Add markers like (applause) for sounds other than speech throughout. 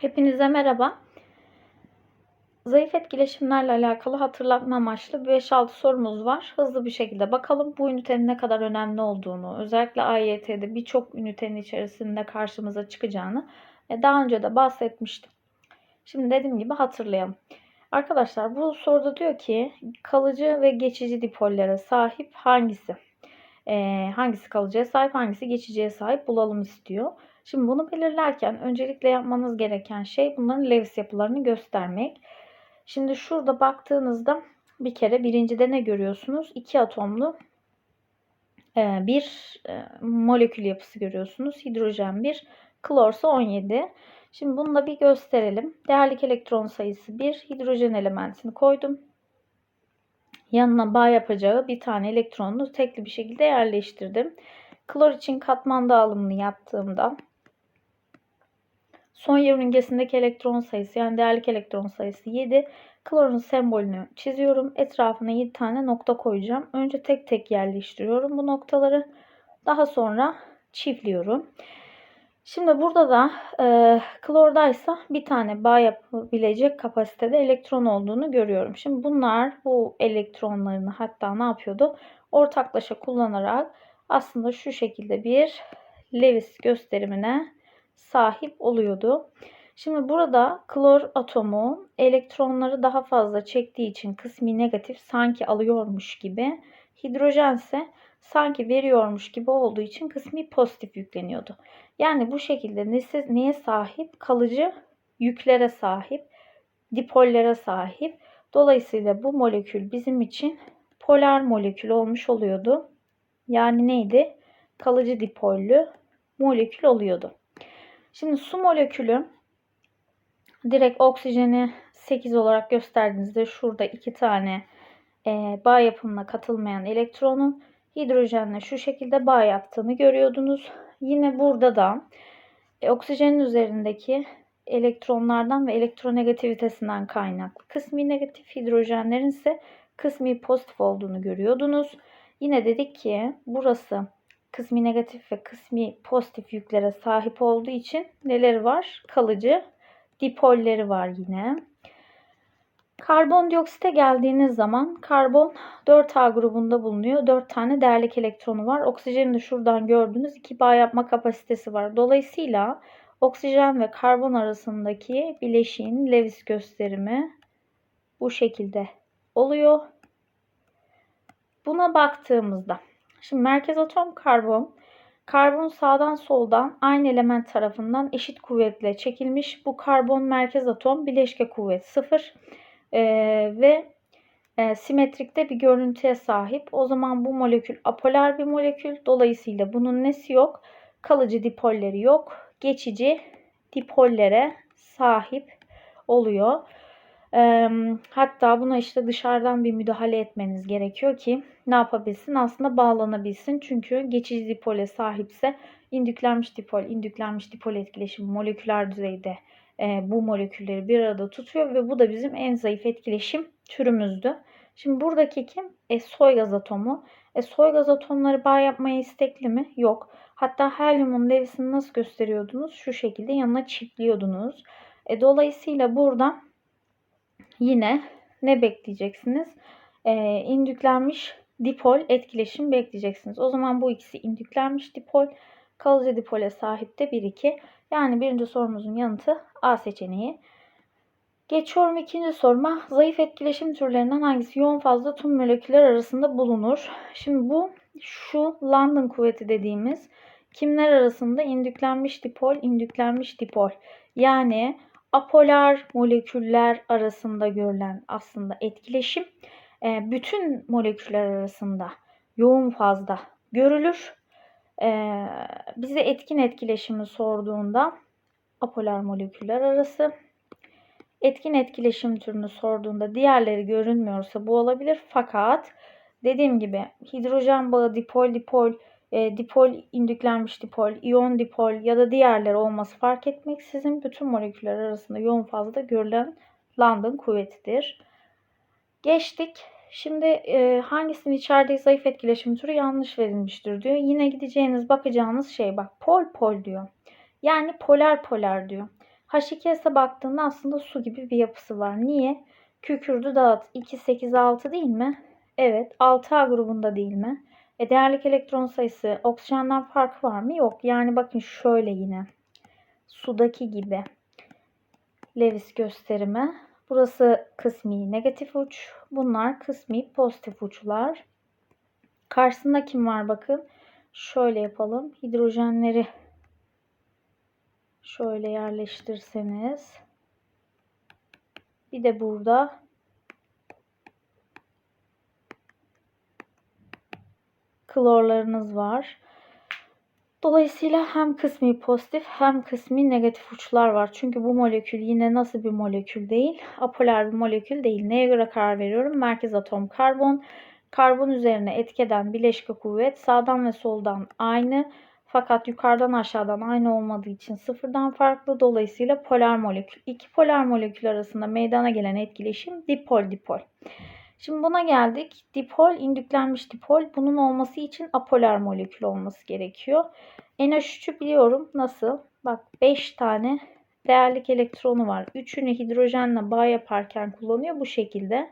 Hepinize merhaba. Zayıf etkileşimlerle alakalı hatırlatma amaçlı 5-6 sorumuz var. Hızlı bir şekilde bakalım bu ünitenin ne kadar önemli olduğunu, özellikle AYT'de birçok ünitenin içerisinde karşımıza çıkacağını e, daha önce de bahsetmiştim. Şimdi dediğim gibi hatırlayalım. Arkadaşlar bu soruda diyor ki kalıcı ve geçici dipollere sahip hangisi? Ee, hangisi kalıcıya sahip, hangisi geçiciye sahip bulalım istiyor. Şimdi bunu belirlerken öncelikle yapmanız gereken şey bunların Lewis yapılarını göstermek. Şimdi şurada baktığınızda bir kere birincide ne görüyorsunuz? İki atomlu e, bir e, molekül yapısı görüyorsunuz. Hidrojen 1, klorsa 17. Şimdi bunu da bir gösterelim. Değerlik elektron sayısı 1. Hidrojen elementini koydum. Yanına bağ yapacağı bir tane elektronunu tekli bir şekilde yerleştirdim. Klor için katman dağılımını yaptığımda son yörüngesindeki elektron sayısı yani değerlik elektron sayısı 7. Klorun sembolünü çiziyorum. Etrafına 7 tane nokta koyacağım. Önce tek tek yerleştiriyorum bu noktaları. Daha sonra çiftliyorum. Şimdi burada da e, klordaysa bir tane bağ yapabilecek kapasitede elektron olduğunu görüyorum. Şimdi bunlar bu elektronlarını hatta ne yapıyordu? Ortaklaşa kullanarak aslında şu şekilde bir Lewis gösterimine sahip oluyordu. Şimdi burada klor atomu elektronları daha fazla çektiği için kısmi negatif sanki alıyormuş gibi. Hidrojen ise sanki veriyormuş gibi olduğu için kısmi pozitif yükleniyordu. Yani bu şekilde neye sahip? Kalıcı yüklere sahip, dipollere sahip. Dolayısıyla bu molekül bizim için polar molekül olmuş oluyordu. Yani neydi? Kalıcı dipollü molekül oluyordu. Şimdi su molekülü direkt oksijeni 8 olarak gösterdiğinizde şurada iki tane e, bağ yapımına katılmayan elektronun hidrojenle şu şekilde bağ yaptığını görüyordunuz. Yine burada da e, oksijenin üzerindeki elektronlardan ve elektronegativitesinden kaynaklı kısmi negatif hidrojenlerin ise kısmi pozitif olduğunu görüyordunuz. Yine dedik ki burası kısmi negatif ve kısmi pozitif yüklere sahip olduğu için neleri var? Kalıcı dipolleri var yine. Karbondioksite geldiğiniz zaman karbon 4A grubunda bulunuyor. 4 tane değerlik elektronu var. Oksijenin de şuradan gördüğünüz iki bağ yapma kapasitesi var. Dolayısıyla oksijen ve karbon arasındaki bileşiğin Lewis gösterimi bu şekilde oluyor. Buna baktığımızda şimdi merkez atom karbon Karbon sağdan soldan aynı element tarafından eşit kuvvetle çekilmiş. Bu karbon merkez atom bileşke kuvvet 0 e, ve e, simetrikte bir görüntüye sahip. O zaman bu molekül apolar bir molekül. Dolayısıyla bunun nesi yok? Kalıcı dipolleri yok. Geçici dipollere sahip oluyor. E, hatta buna işte dışarıdan bir müdahale etmeniz gerekiyor ki ne yapabilsin? Aslında bağlanabilsin. Çünkü geçici dipole sahipse indüklenmiş dipol, indüklenmiş dipol etkileşimi moleküler düzeyde e, bu molekülleri bir arada tutuyor ve bu da bizim en zayıf etkileşim türümüzdü. Şimdi buradaki kim? E, soy gaz atomu. E, soy gaz atomları bağ yapmaya istekli mi? Yok. Hatta helyumun Lewis'ini nasıl gösteriyordunuz? Şu şekilde yanına çipliyordunuz. E, dolayısıyla burada yine ne bekleyeceksiniz? E, indüklenmiş dipol etkileşim bekleyeceksiniz. O zaman bu ikisi indüklenmiş dipol. Kalıcı dipole sahip de 1-2. Yani birinci sorumuzun yanıtı A seçeneği. Geçiyorum ikinci soruma. Zayıf etkileşim türlerinden hangisi yoğun fazla tüm moleküller arasında bulunur? Şimdi bu şu London kuvveti dediğimiz kimler arasında indüklenmiş dipol, indüklenmiş dipol. Yani apolar moleküller arasında görülen aslında etkileşim e, bütün moleküller arasında yoğun fazla görülür. E, bize etkin etkileşimi sorduğunda apolar moleküller arası etkin etkileşim türünü sorduğunda diğerleri görünmüyorsa bu olabilir. Fakat dediğim gibi hidrojen bağı dipol dipol e, dipol indüklenmiş dipol, iyon dipol ya da diğerleri olması fark etmeksizin bütün moleküller arasında yoğun fazla görülen London kuvvetidir. Geçtik. Şimdi e, hangisinin içerdiği zayıf etkileşim türü yanlış verilmiştir diyor. Yine gideceğiniz bakacağınız şey bak pol pol diyor. Yani polar polar diyor. H2S'e baktığında aslında su gibi bir yapısı var. Niye? Kükürdü dağıt 2, 8, 6 değil mi? Evet. 6A grubunda değil mi? E değerlik elektron sayısı oksijenden farkı var mı? Yok. Yani bakın şöyle yine. Sudaki gibi. Lewis gösterimi. Burası kısmi negatif uç. Bunlar kısmi pozitif uçlar. Karşısında kim var bakın. Şöyle yapalım. Hidrojenleri şöyle yerleştirseniz. Bir de burada klorlarınız var. Dolayısıyla hem kısmi pozitif hem kısmi negatif uçlar var. Çünkü bu molekül yine nasıl bir molekül değil? Apolar bir molekül değil. Neye göre karar veriyorum? Merkez atom karbon. Karbon üzerine etkeden bileşke kuvvet sağdan ve soldan aynı. Fakat yukarıdan aşağıdan aynı olmadığı için sıfırdan farklı. Dolayısıyla polar molekül. İki polar molekül arasında meydana gelen etkileşim dipol dipol. Şimdi buna geldik. Dipol, indüklenmiş dipol. Bunun olması için apolar molekül olması gerekiyor. NH3'ü biliyorum. Nasıl? Bak 5 tane değerlik elektronu var. Üçünü hidrojenle bağ yaparken kullanıyor bu şekilde.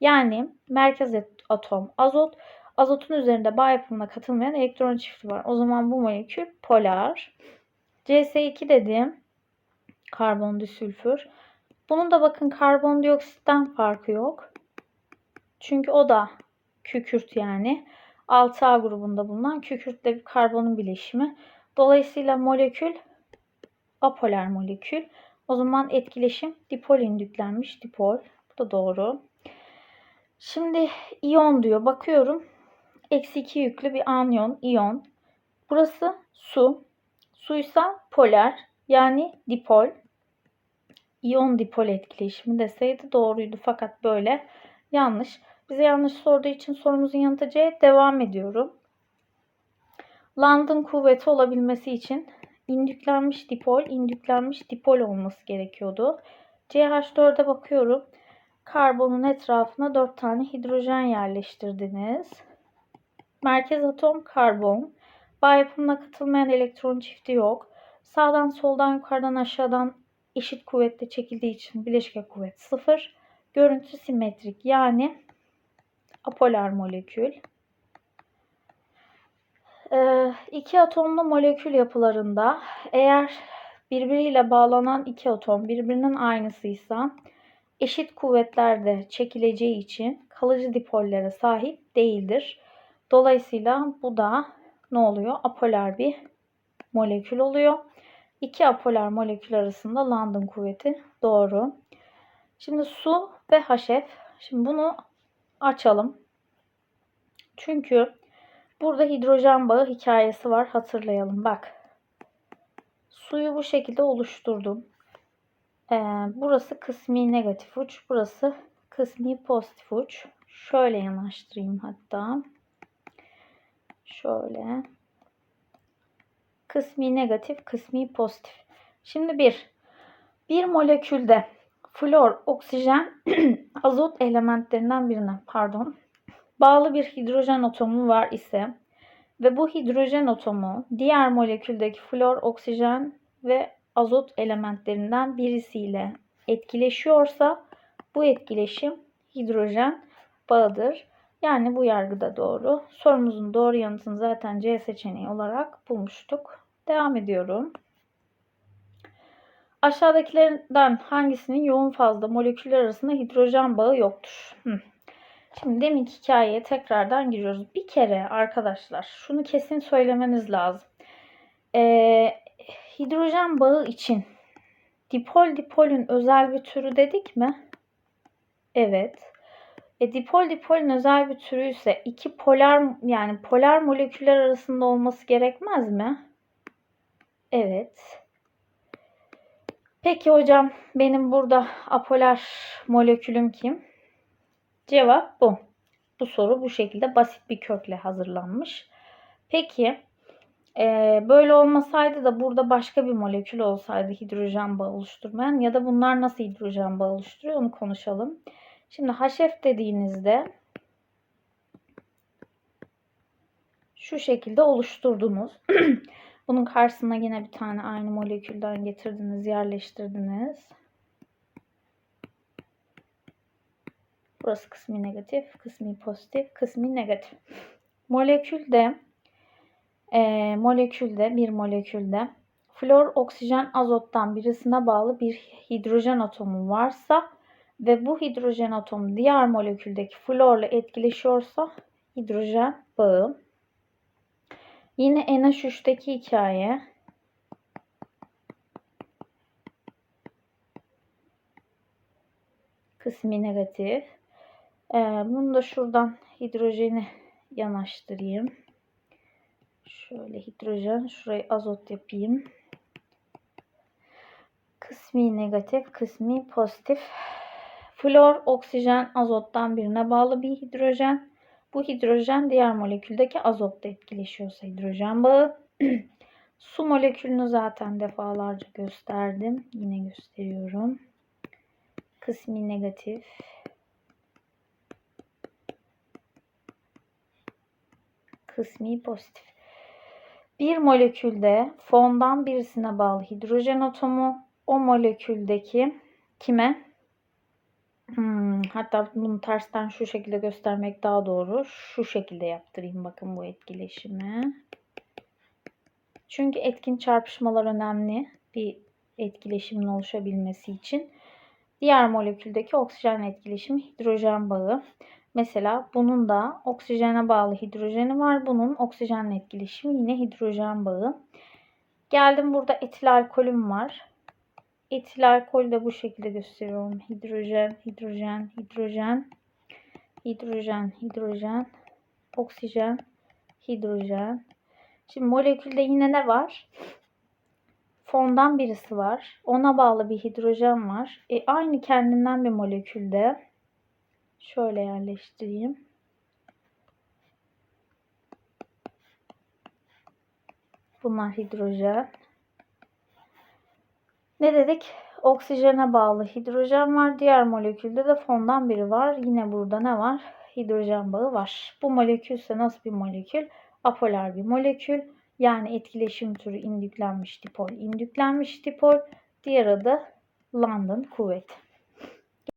Yani merkez atom azot. Azotun üzerinde bağ yapımına katılmayan elektron çifti var. O zaman bu molekül polar. CS2 dedim. Karbon disülfür. Bunun da bakın karbondioksitten farkı yok. Çünkü o da kükürt yani. 6A grubunda bulunan kükürtle bir karbonun bileşimi. Dolayısıyla molekül apolar molekül. O zaman etkileşim dipol indüklenmiş dipol. Bu da doğru. Şimdi iyon diyor. Bakıyorum. Eksi 2 yüklü bir anyon, iyon. Burası su. Suysa polar yani dipol. İyon dipol etkileşimi deseydi doğruydu fakat böyle yanlış. Bize yanlış sorduğu için sorumuzun yanıtı C. Devam ediyorum. London kuvveti olabilmesi için indüklenmiş dipol, indüklenmiş dipol olması gerekiyordu. CH4'e bakıyorum. Karbonun etrafına 4 tane hidrojen yerleştirdiniz. Merkez atom karbon. Bağ yapımına katılmayan elektron çifti yok. Sağdan soldan yukarıdan aşağıdan eşit kuvvetle çekildiği için bileşke kuvvet 0. Görüntü simetrik yani apolar molekül. Ee, iki atomlu molekül yapılarında eğer birbiriyle bağlanan iki atom birbirinin aynısıysa eşit kuvvetlerde çekileceği için kalıcı dipollere sahip değildir. Dolayısıyla bu da ne oluyor? Apolar bir molekül oluyor. İki apolar molekül arasında London kuvveti doğru. Şimdi su ve HF. Şimdi bunu açalım. Çünkü burada hidrojen bağı hikayesi var. Hatırlayalım. Bak. Suyu bu şekilde oluşturdum. Ee, burası kısmi negatif uç. Burası kısmi pozitif uç. Şöyle yanaştırayım hatta. Şöyle. Kısmi negatif, kısmi pozitif. Şimdi bir. Bir molekülde flor, oksijen, (clears throat) azot elementlerinden birine pardon bağlı bir hidrojen atomu var ise ve bu hidrojen atomu diğer moleküldeki flor, oksijen ve azot elementlerinden birisiyle etkileşiyorsa bu etkileşim hidrojen bağıdır. Yani bu yargı da doğru. Sorumuzun doğru yanıtını zaten C seçeneği olarak bulmuştuk. Devam ediyorum. Aşağıdakilerden hangisinin yoğun fazla moleküller arasında hidrojen bağı yoktur? Hı. Şimdi deminki hikayeye tekrardan giriyoruz. Bir kere arkadaşlar şunu kesin söylemeniz lazım. Ee, hidrojen bağı için dipol dipolün özel bir türü dedik mi? Evet. E, dipol dipolün özel bir türü ise iki polar yani polar moleküller arasında olması gerekmez mi? Evet. Peki hocam benim burada apolar molekülüm kim? Cevap bu. Bu soru bu şekilde basit bir kökle hazırlanmış. Peki e, böyle olmasaydı da burada başka bir molekül olsaydı hidrojen bağı oluşturmayan ya da bunlar nasıl hidrojen bağı oluşturuyor onu konuşalım. Şimdi HF dediğinizde şu şekilde oluşturdunuz. (clears throat) Bunun karşısına yine bir tane aynı molekülden getirdiniz, yerleştirdiniz. Burası kısmi negatif, kısmi pozitif, kısmi negatif. Molekülde e, molekülde bir molekülde flor, oksijen, azottan birisine bağlı bir hidrojen atomu varsa ve bu hidrojen atomu diğer moleküldeki florla etkileşiyorsa hidrojen bağı. Yine NH3'teki hikaye. Kısmi negatif. Ee, bunu da şuradan hidrojeni yanaştırayım. Şöyle hidrojen, şurayı azot yapayım. Kısmi negatif, kısmi pozitif. Flor, oksijen, azottan birine bağlı bir hidrojen. Bu hidrojen diğer moleküldeki azotla etkileşiyorsa hidrojen bağı. (clears throat) Su molekülünü zaten defalarca gösterdim. Yine gösteriyorum. Kısmi negatif. Kısmi pozitif. Bir molekülde fondan birisine bağlı hidrojen atomu o moleküldeki kime? Hmm, hatta bunu tersten şu şekilde göstermek daha doğru. Şu şekilde yaptırayım bakın bu etkileşimi. Çünkü etkin çarpışmalar önemli bir etkileşimin oluşabilmesi için. Diğer moleküldeki oksijen etkileşimi hidrojen bağı. Mesela bunun da oksijene bağlı hidrojeni var. Bunun oksijenle etkileşimi yine hidrojen bağı. Geldim burada etil alkolüm var. Etil alkol de bu şekilde gösteriyorum. Hidrojen, hidrojen, hidrojen, hidrojen, hidrojen, oksijen, hidrojen. Şimdi molekülde yine ne var? Fondan birisi var. Ona bağlı bir hidrojen var. E, aynı kendinden bir molekülde. Şöyle yerleştireyim. Bunlar hidrojen. Ne dedik? Oksijene bağlı hidrojen var. Diğer molekülde de fondan biri var. Yine burada ne var? Hidrojen bağı var. Bu molekülse nasıl bir molekül? Apolar bir molekül. Yani etkileşim türü indüklenmiş dipol, indüklenmiş dipol. Diğer adı London kuvveti.